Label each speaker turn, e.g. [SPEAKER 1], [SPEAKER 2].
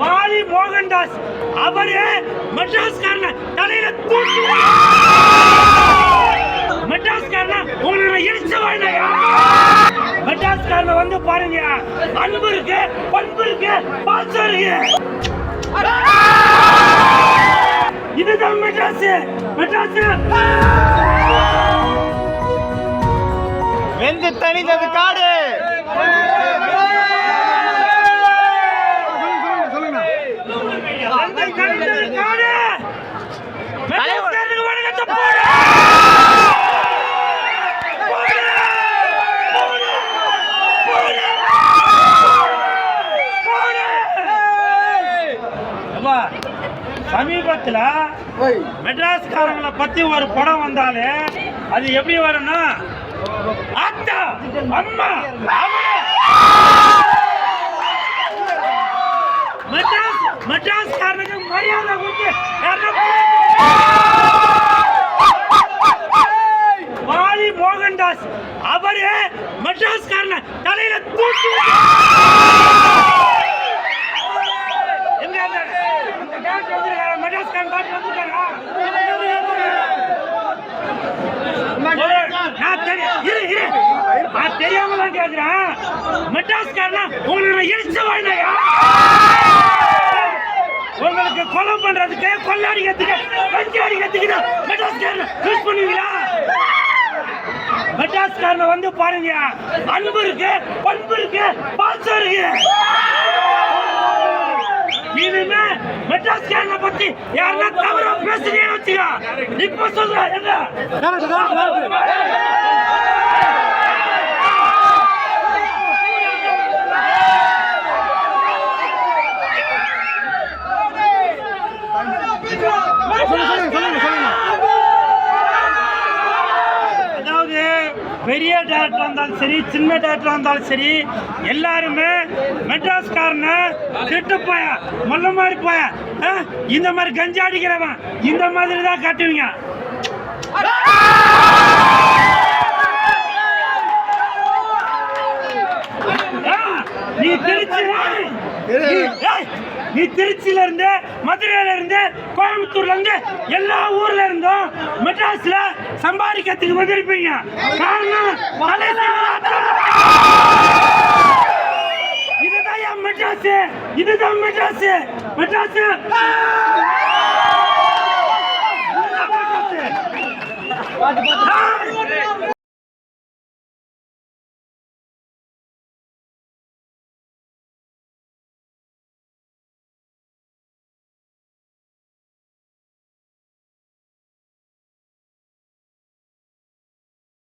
[SPEAKER 1] வாலி மோகன்தாஸ் அவரு மெட்ராஸ்காரன தலையில தூக்கி மெட்ராஸ்காரன உங்களை இடிச்சு வாழ்க்கையா மெட்ராஸ்காரன வந்து பாருங்க. அன்பு இருக்கு பண்பு இருக்கு பாசம் இருக்கு. இதுதான் மெட்ராஸ் மெட்ராஸ்.
[SPEAKER 2] வெந்து தனித்தது காடு.
[SPEAKER 1] சமீபத்துல மெட்ராஸ்காரங்களை பத்தி ஒரு படம் வந்தாலே அது எப்படி வரும்னா அத்தா அம்மா. மெட்ராஸ் மெட்ராஸ்காரனுக்கு மரியாதை கொடுத்து வாலி மோகன்தாஸ் அவரு மெட்ராஸ்காரன தலையில தூக்கி எங்க நான் தெரி- இரு, இரு. நான் தெரியாம தான் கேக்குறேன். மெட்ராஸ்காரனா உங்களை இடிச்சு வாழ்க்கையா? உங்களுக்கு கொலை பண்றதுக்கு கொள்ளாடிக்கிறதுக்கு கஞ்சி அடிக்கிறதுக்கு தான் மெட்ராஸ்காரனை யூஸ் பண்ணுவீங்களா மெட்ராஸ்காரனை வந்து பாருங்க அன்பு இருக்கு பண்பு இருக்கு பாசம் இருக்கு இனிமே மெட்ராஸ்காரனை பத்தி யாருன்னா தவறா பேசுறீங்கன்னு இப்ப சொல்றேன் என்ன? இருந்தாலும் சரி சின்ன டேரக்டர் இருந்தாலும் சரி எல்லாருமே மெட்ராஸ்காரன திட்டு போய மொல்ல மாதிரி போய இந்த மாதிரி கஞ்சி அடிக்கிறவன் இந்த மாதிரி தான் காட்டுவீங்க. நீ திருச்சி நீ- நீ திருச்சியில இருந்து மதுரையில இருந்து கோயம்புத்தூர்ல இருந்து எல்லா ஊர்ல இருந்தும் மெட்ராஸ்ல சம்பாதிக்கிறதுக்கு வந்திருப்பீங்க. காரணம் இதுதான் என் மெட்ராஸ் இதுதான் மெட்ராஸ் மெட்ராஸ் இதுதான் மெட்ராஸ். ஆ!